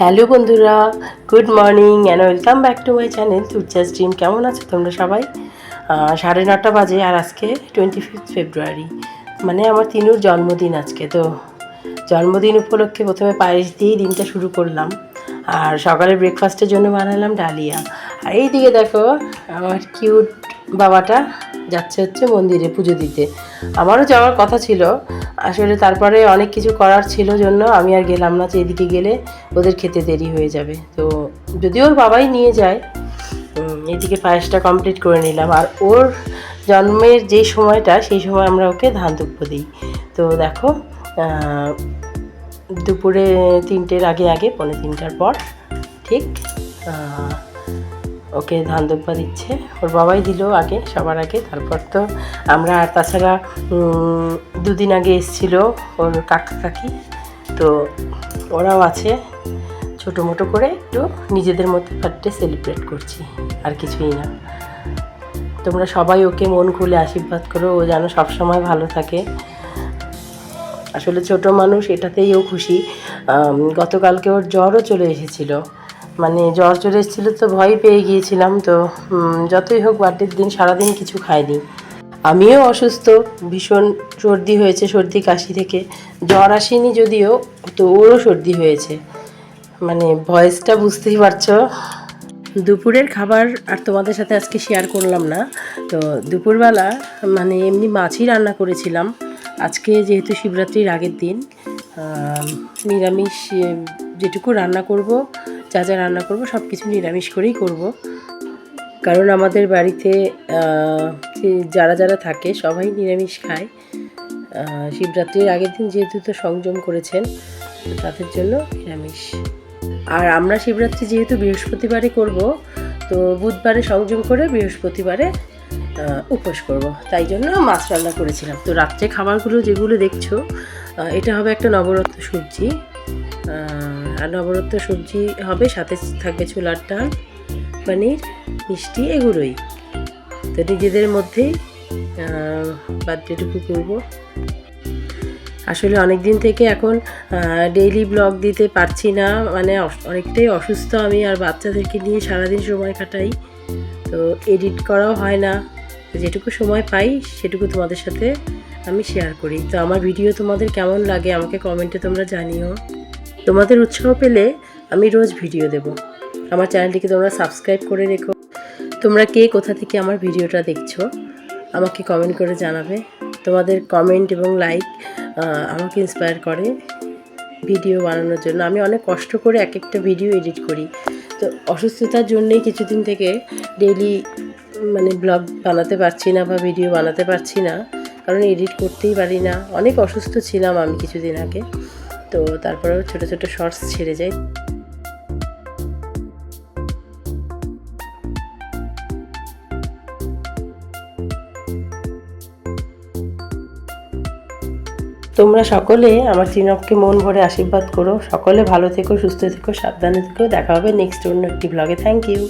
Hello বন্ধুরা, good morning and welcome back to my channel তুর্চাস dream কেমন আছো তোমরা সবাই? সাড়ে নটা বাজে আর আজকে টোয়েন্টি ফিফথ ফেব্রুয়ারি মানে আমার তিনুর জন্মদিন আজকে, তো জন্মদিন উপলক্ষে প্রথমে পায়েস দিয়েই দিনটা শুরু করলাম। আর সকালে ব্রেকফাস্টের জন্য বানালাম ডালিয়া। আর এইদিকে দেখো, আমার কিউট বাবাটা যাচ্ছে হচ্ছে মন্দিরে পুজো দিতে। আমারও যাওয়ার কথা ছিল। আসলে তারপরে অনেক কিছু করার ছিল জন্য আমি আর গেলাম না যে এদিকে গেলে ওদের খেতে দেরি হয়ে যাবে। তো যদি ওর বাবাই নিয়ে যায় এদিকে পায়েসটা কমপ্লিট করে নিলাম। আর ওর জন্মের যে সময়টা, সেই সময় আমরা ওকে ধান দুব্য দিই। তো দেখো দুপুরে তিনটের আগে আগে পনেরো তিনটার পর, ঠিক ওকে ধান দুব্বা দিচ্ছে। ওর বাবাই দিল আগে, সবার আগে। তারপর তো আমরা আর তাছাড়া দুদিন আগে এসেছিল ওর কাকা কাকি। তো ওরাও আছে। ছোটো মোটো করে একটু নিজেদের মধ্যে বার্থডে সেলিব্রেট করছি, আর কিছুই না। তোমরা সবাই ওকে মন খুলে আশীর্বাদ করো, ও যেন সবসময় ভালো থাকে। আসলে ছোট মানুষ, এটাতেই ও খুশি। গতকালকে ওর জ্বরও চলে এসেছিল। মানে জ্বর জ্বর এসেছিল তো ভয় পেয়ে গিয়েছিলাম তো যতই হোক বার্থডের দিন সারাদিন কিছু খাইনি। আমিও অসুস্থ, ভীষণ সর্দি হয়েছে সর্দি কাশি থেকে। জ্বর আসেনি যদিও, তো ওরও সর্দি হয়েছে। মানে ভয়েসটা বুঝতেই পারছ। দুপুরের খাবার আর তোমাদের সাথে আজকে শেয়ার করলাম না। তো দুপুরবেলা মানে এমনি মাছই রান্না করেছিলাম। আজকে যেহেতু শিবরাত্রির আগের দিন নিরামিষ যেটুকু রান্না করব যা যা রান্না করব সব কিছু নিরামিষ করেই করব। কারণ আমাদের বাড়িতে যারা যারা থাকে, সবাই নিরামিষ খায়। শিবরাত্রির আগের দিন যেহেতু তো সংযম করেছেন, তাদের জন্য নিরামিষ। আর আমরা শিবরাত্রি যেহেতু বৃহস্পতিবারে করব, তো বুধবারে সংযম করে বৃহস্পতিবারে উপোস করব। তাই জন্য মাছ রান্না করেছিলাম। তো রাত্রে খাবারগুলো যেগুলো দেখছ এটা হবে একটা নবরত্ন সবজি। আর নবরত্ন সবজি হবে, সাথে থাকবে ছোলার ডাল, পনির, মিষ্টি, এগুলোই। তো নিজেদের মধ্যেই বার্থডেটুকু করব। আসলে অনেক দিন থেকে এখন ডেইলি ব্লগ দিতে পারছি না মানে অনেকটাই অসুস্থ আমি আর বাচ্চাদেরকে নিয়ে সারাদিন সময় কাটাই। তো এডিট করাও হয় না। যেটুকু সময় পাই, সেটুকু তোমাদের সাথে আমি শেয়ার করি। তো আমার ভিডিও তোমাদের কেমন লাগে, আমাকে কমেন্টে তোমরা জানিও। তোমাদের উৎসাহ পেলে আমি রোজ ভিডিও দেব। আমার চ্যানেলটিকে তোমরা সাবস্ক্রাইব করে রেখো। তোমরা কে কোথা থেকে আমার ভিডিওটা দেখছ, আমাকে কমেন্ট করে জানাবে। তোমাদের কমেন্ট এবং লাইক আমাকে ইন্সপায়ার করে ভিডিও বানানোর জন্য। আমি অনেক কষ্ট করে এক একটা ভিডিও এডিট করি। তো অসুস্থতার জন্যেই কিছুদিন থেকে ডেইলি মানে ব্লগ বানাতে পারছি না বা ভিডিও বানাতে পারছি না। কারণ এডিট করতেই পারি না। অনেক অসুস্থ ছিলাম আমি কিছুদিন আগে। তো তারপরেও ছোট ছোটো শর্টস ছেড়ে যাই তোমরা সকলে আমার চিনককে মন ভরে আশীর্বাদ করো। সকলে ভালো থেকো, সুস্থ থেকো, সাবধানে থেকো। দেখা হবে নেক্সট অন্য একটি ব্লগে থ্যাংক ইউ